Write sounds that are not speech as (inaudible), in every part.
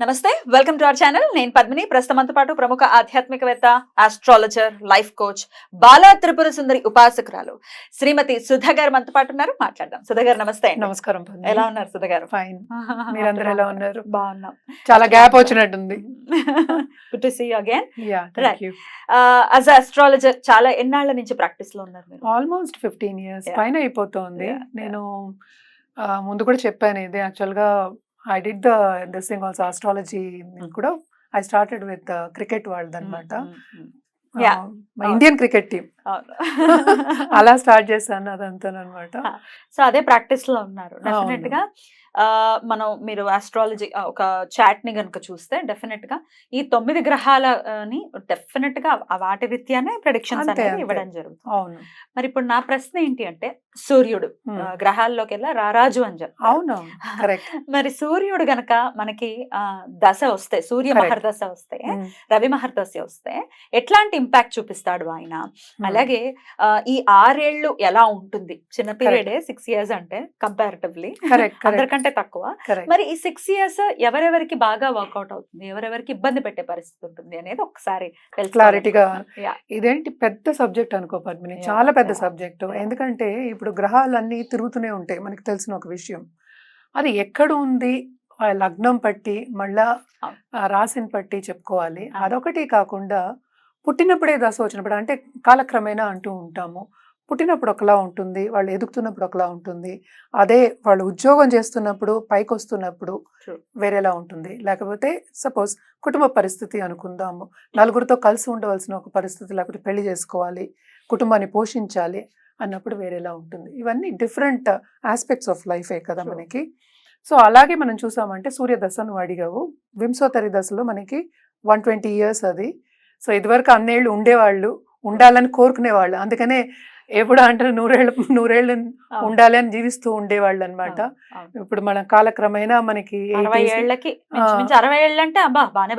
నమస్తే welcome to our channel. నేను పద్మిని. ప్రస్తుతంతో పాటు ప్రముఖ ఆధ్యాత్మికవేత్త astrologer life coach Bala Tripura Sundari ఉపాసకురాలు Shrimati Sudha గారు మనతో పాటు ఉన్నారు. మాట్లాడదాం. సుధా గారు నమస్తే. నమస్కారం. ఎలా ఉన్నారు సుధా గారు? ఫైన్ (laughs) మీరందరూ ఎలా ఉన్నారు? బాగున్నాం. చాలా గ్యాప్ వచ్చినట్టుంది. Good to see again as astrologer చాలా ఎన్నాళ్ళ నుంచి ప్రాక్టీస్లో ఉన్నారు మీరు? Almost fifteen years. పైన అయిపోతుంది. నేను ఆ, ముందు కూడా చెప్పాను ఇది యాక్చువల్గా I did the this thing also astrology కూడా ఐ స్టార్టెడ్ విత్ క్రికెట్ వాళ్ళది అనమాట. ఇండియన్ క్రికెట్ టీమ్ (laughs) అలా స్టార్ట్ చేశాను అదంతా అనమాట సో అదే ప్రాక్టీస్లో ఉన్నారు. డెఫినెట్గా ఆ, మనం మీరు ఆస్ట్రాలజీ ఒక చాట్ని గనుక చూస్తే డెఫినెట్గా ఈ తొమ్మిది గ్రహాలని డెఫినెట్గా వాటి రీత్యానే ప్రెడిక్షన్స్ అంతే, అనేది అంతే. ఇవ్వడం జరుగుతుంది. అవును. మరి ఇప్పుడు నా ప్రశ్న ఏంటి అంటే సూర్యుడు గ్రహాల్లోకి వెళ్ళా రారాజు అని చెప్తారు. అవును (laughs) మరి సూర్యుడు గనక మనకి ఆ, దశ వస్తే సూర్య. మహర్దశ వస్తే రవి మహర్దశ వస్తే ఎట్లాంటి ఇంపాక్ట్ చూపిస్తాడు ఆయన? అలాగే ఈ ఆరేళ్ళు ఎలా ఉంటుంది? చిన్న పీరియడే సిక్స్ ఇయర్స్ అంటే కంపారిటివ్లీ (laughs) అందరికంటే తక్కువ. మరి ఈ సిక్స్ ఇయర్స్ ఎవరెవరికి బాగా వర్కౌట్ అవుతుంది? ఎవరెవరికి ఇబ్బంది పెట్టే పరిస్థితి ఉంటుంది? అనేది ఒకసారి క్లారిటీగా. ఇదేంటి పెద్ద సబ్జెక్ట్ అనుకో పద్మిని చాలా పెద్ద సబ్జెక్ట్. ఎందుకంటే ఇప్పుడు గ్రహాలన్నీ తిరుగుతూనే ఉంటాయి. మనకి తెలిసిన ఒక విషయం. అది ఎక్కడ ఉంది? లగ్నం పట్టి మళ్ళా రాశిని పట్టి చెప్పుకోవాలి. అదొకటి కాకుండా పుట్టినప్పుడే దశ వచ్చినప్పుడు అంటే కాలక్రమేణా అంటూ ఉంటాము. పుట్టినప్పుడు ఒకలా ఉంటుంది వాళ్ళు ఎదుగుతున్నప్పుడు ఒకలా ఉంటుంది. అదే వాళ్ళు ఉద్యోగం చేస్తున్నప్పుడు పైకి వస్తున్నప్పుడు. వేరేలా ఉంటుంది. లేకపోతే సపోజ్ కుటుంబ పరిస్థితి అనుకుందాము. నలుగురితో కలిసి ఉండవలసిన ఒక పరిస్థితి లేకపోతే పెళ్ళి చేసుకోవాలి కుటుంబాన్ని పోషించాలి అన్నప్పుడు వేరేలా ఉంటుంది. ఇవన్నీ డిఫరెంట్ ఆస్పెక్ట్స్ ఆఫ్ లైఫే కదా. మనకి. సో అలాగే మనం చూసామంటే సూర్య దశ నువ్వు అడిగావు. వింశోత్తరి దశలో మనకి వన్ ట్వంటీ ఇయర్స్ అది. సో ఇదివరకు అన్నేళ్ళు ఉండేవాళ్ళు ఉండాలని కోరుకునేవాళ్ళు. అందుకనే ఎప్పుడు అంటారు నూరేళ్ళు నూరేళ్ళు ఉండాలి అని జీవిస్తూ ఉండేవాళ్ళు అనమాట ఇప్పుడు మన కాలక్రమేణా మనకి అరవై 80s ఏళ్ళకి ఆ. మించి అరవై ఏళ్ళు అంటే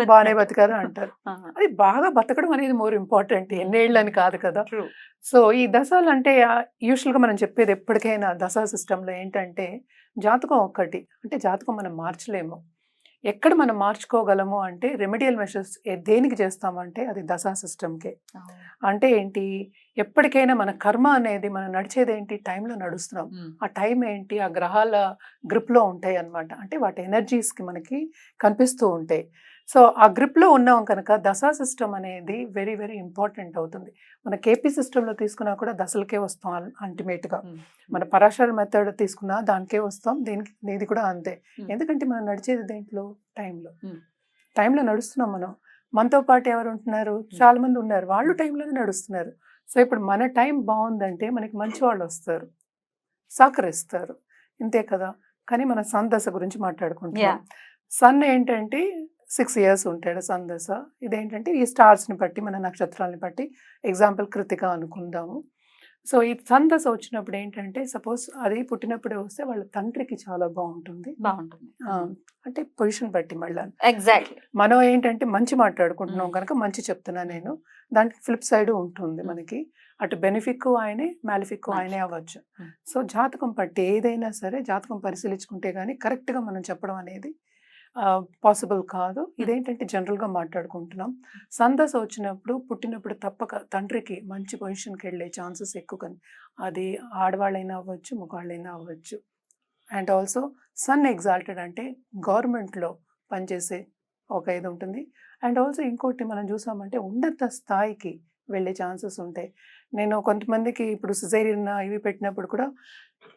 బాగానే బతికారు. అంటారు. అది బాగా బతకడం అనేది మోర్ ఇంపార్టెంట్ ఎన్నేళ్ళు అని కాదు కదా. సో ఈ దశలు అంటే యూజువల్గా మనం చెప్పేది ఎప్పటికైనా దశా సిస్టంలో ఏంటంటే జాతకం ఒక్కటి. అంటే జాతకం మనం మార్చలేము. ఎక్కడ మనం మార్చుకోగలము అంటే రెమెడియల్ మెషర్స్ దేనికి చేస్తామంటే అది దశా సిస్టమ్కే. అంటే ఏంటి? ఎప్పటికైనా మన కర్మ అనేది మనం నడిచేది ఏంటి? టైంలో నడుస్తున్నాం. ఆ టైం ఏంటి? ఆ గ్రహాల గ్రిప్లో ఉంటాయి అన్నమాట అంటే వాటి ఎనర్జీస్కి మనకి కనిపిస్తూ ఉంటాయి. సో ఆ గ్రిప్లో ఉన్నాం కనుక దశా సిస్టమ్ అనేది వెరీ వెరీ ఇంపార్టెంట్ అవుతుంది. మన కేపీ సిస్టంలో తీసుకున్నా కూడా దశలకే వస్తాం అల్టిమేట్గా. మన పరాశర మెథడ్ తీసుకున్నా దానికే వస్తాం దీనికి ఇది కూడా అంతే. ఎందుకంటే మనం నడిచేది దేంట్లో? టైంలో. టైంలో నడుస్తున్నాం మనం. మనతో పాటు ఎవరు ఉంటున్నారు? చాలా మంది ఉన్నారు. వాళ్ళు టైంలోనే నడుస్తున్నారు. సో ఇప్పుడు మన టైం బాగుందంటే మనకి మంచి వాళ్ళు వస్తారు. సహకరిస్తారు. ఇంతే కదా? కానీ మన సన్ దశ గురించి మాట్లాడుకుంటున్నాం. సన్ ఏంటంటే సిక్స్ ఇయర్స్ ఉంటాడు సన్ దశ ఇదేంటంటే ఈ స్టార్స్ని బట్టి మన నక్షత్రాలని బట్టి ఎగ్జాంపుల్ కృతిక అనుకుందాము. సో ఈ సన్ దశ వచ్చినప్పుడు ఏంటంటే సపోజ్ అది పుట్టినప్పుడే వస్తే వాళ్ళ తండ్రికి చాలా బాగుంటుంది. బాగుంటుంది. అంటే పొజిషన్ బట్టి మళ్ళీ. ఎగ్జాక్ట్లీ మనం ఏంటంటే మంచి మాట్లాడుకుంటున్నాం. కనుక మంచి చెప్తున్నా నేను. దానికి ఫ్లిప్ సైడ్ ఉంటుంది. మనకి. అటు బెనిఫిక్ ఆయనే మ్యాలిఫిక్. ఆయనే అవ్వచ్చు. సో జాతకం పట్టి ఏదైనా సరే జాతకం పరిశీలించుకుంటే కానీ కరెక్ట్గా మనం చెప్పడం అనేది పాసిబుల్ కాదు. ఇదేంటంటే జనరల్గా మాట్లాడుకుంటున్నాం. సందస వచ్చినప్పుడు పుట్టినప్పుడు తప్పక తండ్రికి మంచి పొజిషన్కి వెళ్ళే ఛాన్సెస్ ఎక్కువ కన్- అది ఆడవాళ్ళైనా అవ్వచ్చు మగవాళ్ళైనా అవ్వచ్చు. అండ్ ఆల్సో సన్ ఎగ్జాల్టెడ్ అంటే గవర్నమెంట్లో పనిచేసే ఒక ఇది ఉంటుంది. అండ్ ఆల్సో ఇంకోటి మనం చూసామంటే ఉన్నత స్థాయికి వెళ్ళే ఛాన్సెస్ ఉంటాయి. నేను కొంతమందికి ఇప్పుడు సిజేరియన్ ఇవి పెట్టినప్పుడు కూడా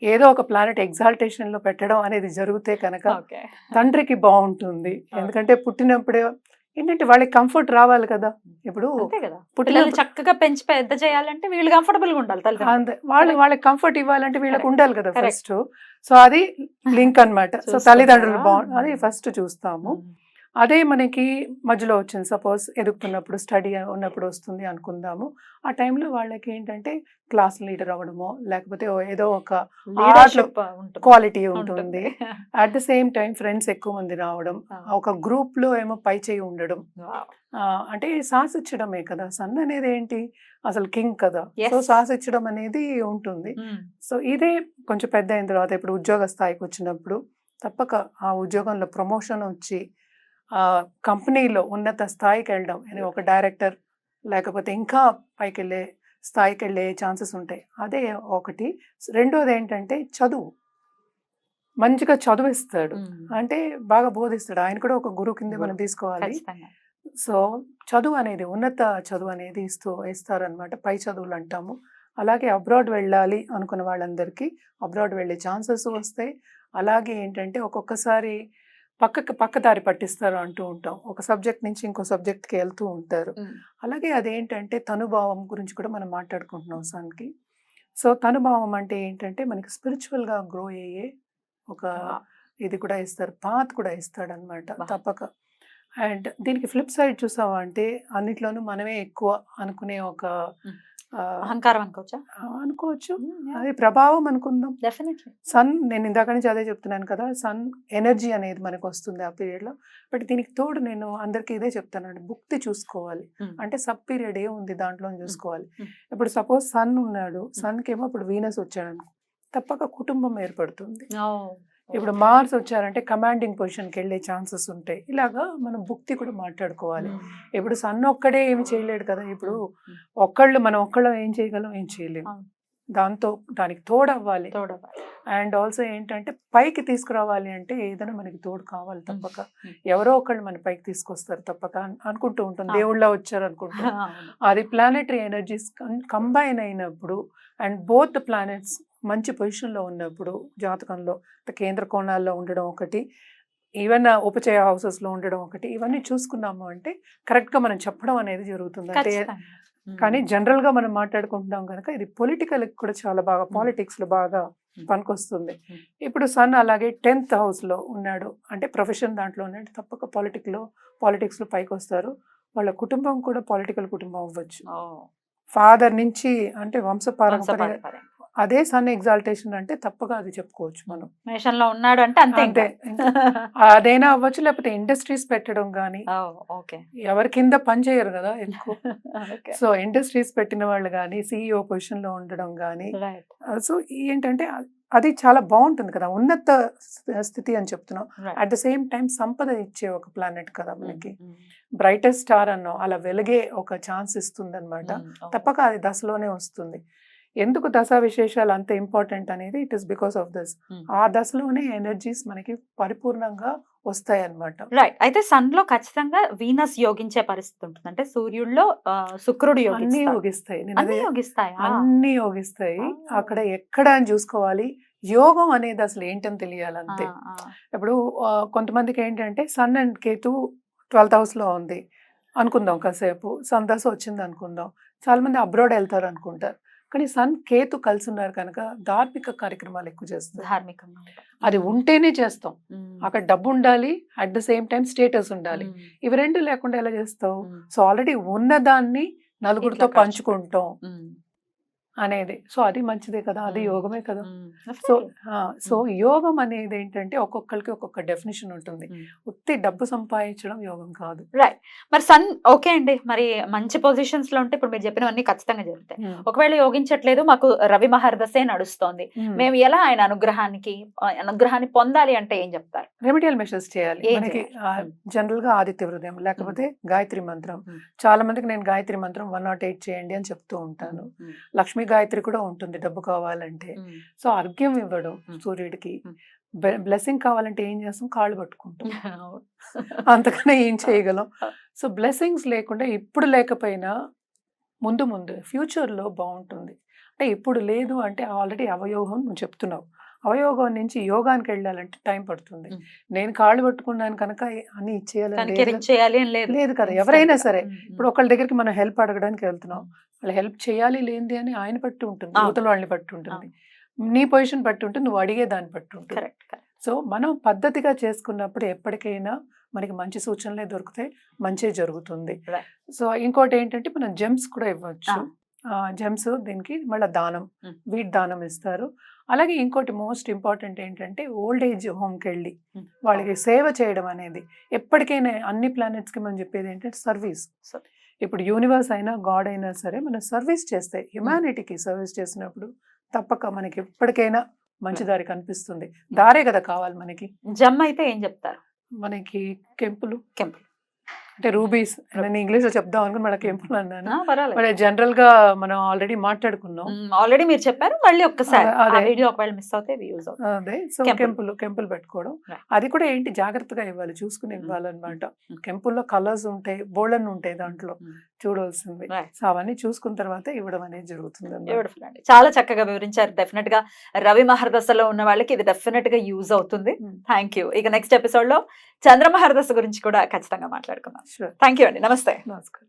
ఏదో ఒక ప్లానెట్ ఎగ్జాల్టేషన్లో పెట్టడం అనేది జరిగితే కనుక తండ్రికి బాగుంటుంది. ఎందుకంటే పుట్టినప్పుడే ఏంటంటే వాళ్ళకి కంఫర్ట్ రావాలి కదా. ఇప్పుడు పుట్టినప్పుడు చక్కగా పెంచి పెద్ద చేయాలంటే వీళ్ళు కంఫర్టబుల్గా ఉండాలి అంతే. వాళ్ళు వాళ్ళకి కంఫర్ట్ ఇవ్వాలంటే వీళ్ళకి. ఉండాలి కదా. ఫస్ట్ సో అది లింక్ అన్నమాట. సో? తల్లిదండ్రులు బాగు అది ఫస్ట్ చూస్తాము. అదే మనకి మధ్యలో వచ్చింది. సపోజ్ ఎదుగుతున్నప్పుడు స్టడీ ఉన్నప్పుడు వస్తుంది అనుకుందాము. ఆ టైంలో వాళ్ళకి ఏంటంటే క్లాస్ లీడర్ అవ్వడమో లేకపోతే ఏదో ఒక క్వాలిటీ ఉంటుంది. At the same time friends ఎక్కువ మంది రావడం. ఒక గ్రూప్లో ఏమో పై చేయి ఉండడం. అంటే శాసిచ్చడమే కదా. సన్ అనేది ఏంటి? అసలు కింగ్ కదా. సో శాసిచ్చడం అనేది ఉంటుంది. సో ఇదే కొంచెం పెద్ద అయిన తర్వాత ఇప్పుడు ఉద్యోగ స్థాయికి వచ్చినప్పుడు తప్పక ఆ ఉద్యోగంలో ప్రమోషన్ వచ్చి కంపెనీలో ఉన్నత స్థాయికి వెళ్ళడం. అని ఒక డైరెక్టర్ లేకపోతే ఇంకా పైకి వెళ్ళే స్థాయికి వెళ్ళే ఛాన్సెస్ ఉంటాయి. అదే ఒకటి. రెండోది ఏంటంటే చదువు. మంచిగా చదువిస్తాడు. అంటే బాగా బోధిస్తాడు. ఆయన కూడా ఒక గురువు కింద మనం. తీసుకోవాలి. సో చదువు అనేది ఉన్నత చదువు అనేది ఇస్తూ ఇస్తారనమాట పై చదువులు అంటాము. అలాగే అబ్రాడ్ వెళ్ళాలి అనుకున్న వాళ్ళందరికీ అబ్రాడ్ వెళ్ళే ఛాన్సెస్ వస్తాయి. అలాగే ఏంటంటే ఒక్కొక్కసారి పక్కకి పక్కదారి పట్టిస్తారు అంటూ ఉంటాం ఒక సబ్జెక్ట్ నుంచి ఇంకో సబ్జెక్ట్కి వెళ్తూ ఉంటారు. అలాగే అదేంటంటే తనుభావం గురించి కూడా మనం మాట్లాడుకుంటున్నాం సన్కి సో తనుభావం అంటే ఏంటంటే మనకి స్పిరిచువల్గా గ్రో అయ్యే ఒక. ఇది కూడా ఇస్తారు పాత్ కూడా ఇస్తాడు అనమాట. తప్పక అండ్ దీనికి ఫ్లిప్ సైడ్ చూసావా అంటే అన్నిట్లోనూ మనమే ఎక్కువ అనుకునే ఒక అహంకారం అనుకోవచ్చా? అనుకోవచ్చు. అది ప్రభావం అనుకుందాం. డెఫినెట్లీ సన్ నేను ఇందాక నుంచి అదే చెప్తున్నాను కదా సన్ ఎనర్జీ అనేది మనకు వస్తుంది ఆ పీరియడ్లో. బట్ దీనికి తోడు నేను అందరికీ ఇదే చెప్తానండి భుక్తి చూసుకోవాలి. Mm. అంటే సబ్ పీరియడ్ ఏ ఉంది దాంట్లో చూసుకోవాలి. Mm. ఇప్పుడు సపోజ్ సన్ ఉన్నాడు సన్కి ఏమో ఇప్పుడు వీనస్ వచ్చాడు అనుకో తప్పక కుటుంబం ఏర్పడుతుంది. ఇప్పుడు మార్స్ వచ్చారంటే కమాండింగ్ పొజిషన్కి వెళ్ళే ఛాన్సెస్ ఉంటాయి. ఇలాగా మనం భుక్తి కూడా మాట్లాడుకోవాలి. ఇప్పుడు సన్ ఒక్కడే ఏమి చేయలేడు కదా. ఇప్పుడు ఒక్కళ్ళు మనం ఒక్కళ్ళం ఏం చేయగలం? ఏం చేయలేము. దాంతో దానికి తోడవ్వాలి. అండ్ ఆల్సో ఏంటంటే పైకి తీసుకురావాలి అంటే ఏదైనా మనకి తోడు కావాలి తప్పక. Mm. ఎవరో ఒకళ్ళు మన పైకి తీసుకొస్తారు తప్పక అన్- అనుకుంటూ ఉంటాం. దేవుళ్ళ వచ్చారు అనుకుంటాం. (laughs) అది ప్లానెటరీ ఎనర్జీస్ కంబైన్ అయినప్పుడు అండ్ బోత్ ప్లానెట్స్ మంచి పొజిషన్లో ఉన్నప్పుడు జాతకంలో కేంద్ర కోణాల్లో ఉండడం ఒకటి ఈవెన్ ఉపచయ హౌసెస్లో ఉండడం ఒకటి ఇవన్నీ చూసుకున్నాము అంటే కరెక్ట్గా మనం చెప్పడం అనేది జరుగుతుంది అంటే. కానీ Mm. జనరల్గా మనం మాట్లాడుకుంటున్నాం కనుక ఇది పొలిటికల్ కూడా చాలా బాగా పాలిటిక్స్లో బాగా. పనికొస్తుంది. ఇప్పుడు సన్ అలాగే టెన్త్ హౌస్లో ఉన్నాడు అంటే ప్రొఫెషన్ దాంట్లో ఉన్నాడు తప్పక పొలిటిక్లో పాలిటిక్స్లో పైకి వస్తారు వాళ్ళ కుటుంబం కూడా పొలిటికల్ కుటుంబం అవ్వచ్చు. ఫాదర్ నుంచి అంటే వంశపారంపర్యం. అదే సన్ ఎగ్జాల్టేషన్ అంటే తప్పగా అది చెప్పుకోవచ్చు మనం మేషంలో ఉన్నాడు అంటే అంతే. అదైనా అవ్వచ్చు లేకపోతే ఇండస్ట్రీస్ పెట్టడం కానీ. ఎవరి కింద పని చేయరు కదా ఎక్కువ. సో ఇండస్ట్రీస్ పెట్టిన వాళ్ళు కానీ సిఇఓ పొజిషన్లో ఉండడం కానీ. సో ఏంటంటే అది చాలా బాగుంటుంది కదా ఉన్నత స్థ- స్థితి అని చెప్తున్నాం. అట్ ద సేమ్ టైం సంపద ఇచ్చే ఒక ప్లానెట్ కదా మనకి బ్రైటెస్ట్ స్టార్ అన్నాం అలా వెలిగే ఒక ఛాన్స్ ఇస్తుంది అనమాట. తప్పక అది దశలోనే వస్తుంది ఎందుకు దశ విశేషాలు అంత ఇంపార్టెంట్ అనేది it is because of this. Mm. ఆ దశలోనే ఎనర్జీస్ మనకి పరిపూర్ణంగా వస్తాయి అన్నమాట రైట్ అయితే సన్లో ఖచ్చితంగా వీనస్ యోగించే పరిస్థితి ఉంటుంది. అంటే సూర్యుడిలో శుక్రుడు అన్ని యోగిస్తాయి. నేను అన్ని యోగిస్తాయా? అన్ని యోగిస్తాయి. అక్కడ ఎక్కడ అని చూసుకోవాలి. యోగం అనేది అసలు ఏంటని తెలియాలి అంతే ఆ, ఆ. ఇప్పుడు కొంతమందికి ఏంటంటే సన్ అండ్ కేతు ట్వెల్త్ హౌస్లో ఉంది అనుకుందాం కాసేపు. సన్ దశ వచ్చింది అనుకుందాం చాలా మంది అబ్రాడ్ వెళ్తారు అనుకుంటారు కానీ సన్ కేతు కలిసి ఉన్నారు కనుక ధార్మిక కార్యక్రమాలు ఎక్కువ చేస్తారు ధార్మికంగా అది ఉంటేనే చేస్తాం. అక్కడ డబ్బు ఉండాలి at the same time status ఉండాలి. ఇవి రెండు లేకుండా ఎలా చేస్తావు. సో ఆల్రెడీ ఉన్నదాన్ని నలుగురితో పంచుకుంటాం. అనేది. సో అది మంచిదే కదా అది. యోగమే కదా. సో సో యోగం అనేది ఏంటంటే ఒక్కొక్కరికి ఒక్కొక్క డెఫినేషన్ ఉంటుంది. ఉత్తి డబ్బు సంపాదించడం యోగం కాదు. రైట్ మరి సన్ ఓకే అండి. మరి మంచి పొజిషన్స్లో ఉంటే ఇప్పుడు మీరు చెప్పినవన్నీ ఖచ్చితంగా జరుగుతాయి. ఒకవేళ యోగించట్లేదు మాకు రవి మహర్దశే నడుస్తోంది. మేము ఎలా ఆయన అనుగ్రహానికి అనుగ్రహాన్ని పొందాలి అంటే ఏం చెప్తారు? రెమిడియల్ మెషర్స్ చేయాలి. మనకి. జనరల్గా ఆదిత్య హృదయం లేకపోతే గాయత్రి మంత్రం. చాలా మందికి నేను గాయత్రి మంత్రం వన్ నాట్ ఎయిట్ చేయండి అని చెప్తూ ఉంటాను. లక్ష్మీ గాయత్రి కూడా ఉంటుంది డబ్బు కావాలంటే. సో అర్ఘ్యం ఇవ్వడం. సూర్యుడికి. బ్లెస్సింగ్ కావాలంటే ఏం చేస్తాం కాళ్ళు పట్టుకుంటాం (laughs) అంతకన్నా ఏం (laughs) చేయగలం సో బ్లెస్సింగ్స్ లేకుండా ఇప్పుడు లేకపోయినా ముందు ముందు ఫ్యూచర్లో బాగుంటుంది అంటే ఇప్పుడు లేదు అంటే ఆల్రెడీ అవయోగం నువ్వు చెప్తున్నావు అవయోగం నుంచి యోగానికి వెళ్ళాలంటే టైం పడుతుంది. నేను కాళ్ళు పట్టుకున్నాను కనుక అన్ని ఇచ్చేయాలని లేదు కదా. కనికరించేయాలి అని లేదు లేదు కదా ఎవరైనా. సరే. ఇప్పుడు ఒకళ్ళ దగ్గరికి మనం హెల్ప్ అడగడానికి వెళ్తున్నాం వాళ్ళు హెల్ప్ చేయాలి లేనిది అని ఆయన పట్టి ఉంటుంది అవును. యువతల వాళ్ళని పట్టి ఉంటుంది నీ పొజిషన్ పట్టి ఉంటుంది నువ్వు అడిగే దాన్ని పట్టి ఉంటుంది సో మనం పద్ధతిగా చేసుకున్నప్పుడు ఎప్పటికైనా మనకి మంచి సూచనలే దొరుకుతాయి మంచి జరుగుతుంది. సో ఇంకోటి ఏంటంటే మనం జెమ్స్ కూడా ఇవ్వచ్చు. జెమ్స్ దీనికి మళ్ళీ దానం. వీట్ దానం ఇస్తారు అలాగే ఇంకోటి మోస్ట్ ఇంపార్టెంట్ ఏంటంటే ఓల్డ్ ఏజ్ హోమ్కి వెళ్ళి. వాళ్ళకి సేవ చేయడం అనేది ఎప్పటికైనా అన్ని ప్లానెట్స్కి మనం చెప్పేది ఏంటంటే సర్వీస్. ఇప్పుడు యూనివర్స్ అయినా గాడ్ అయినా సరే మనం సర్వీస్ చేస్తే హ్యుమానిటీకి సర్వీస్ చేసినప్పుడు తప్పక మనకి ఎప్పటికైనా మంచి దారి కనిపిస్తుంది. దారే కదా కావాలి మనకి. జమ్ అయితే ఏం చెప్తారు? మనకి కెంపులు. కెంపులు. అంటే రూబీస్ నేను ఇంగ్లీష్లో చెప్దాం అనుకుని మన కెంపులు అన్నాను ఆ, పర్వాలేదు జనరల్గా మనం ఆల్రెడీ మాట్లాడుకున్నాం ఆల్రెడీ మీరు చెప్పారు మళ్ళీ ఒక్కసారి అదే. వీడియో ఒకవేళ మిస్ అవుతే అదే సో కెంపులు. కెంపులు పెట్టుకోవడం. అది కూడా ఏంటి జాగ్రత్తగా ఇవ్వాలి చూసుకుని. ఇవ్వాలన్నమాట. కెంపుల్లో కలర్స్ ఉంటాయి బోల్డన్ ఉంటాయి దాంట్లో. చూడవలసింది. సో అవన్నీ చూసుకున్న తర్వాత ఇవ్వడం అనేది జరుగుతుంది. బ్యూటిఫుల్ అండి. చాలా చక్కగా వివరించారు. డెఫినెట్గా రవి మహర్దశలో ఉన్న వాళ్ళకి ఇది డెఫినెట్గా యూజ్ అవుతుంది. థ్యాంక్ యూ ఇక నెక్స్ట్ ఎపిసోడ్లో చంద్ర మహర్దశ గురించి కూడా ఖచ్చితంగా మాట్లాడుకుందాం. థ్యాంక్ యూ అండి. నమస్తే. నమస్కారం.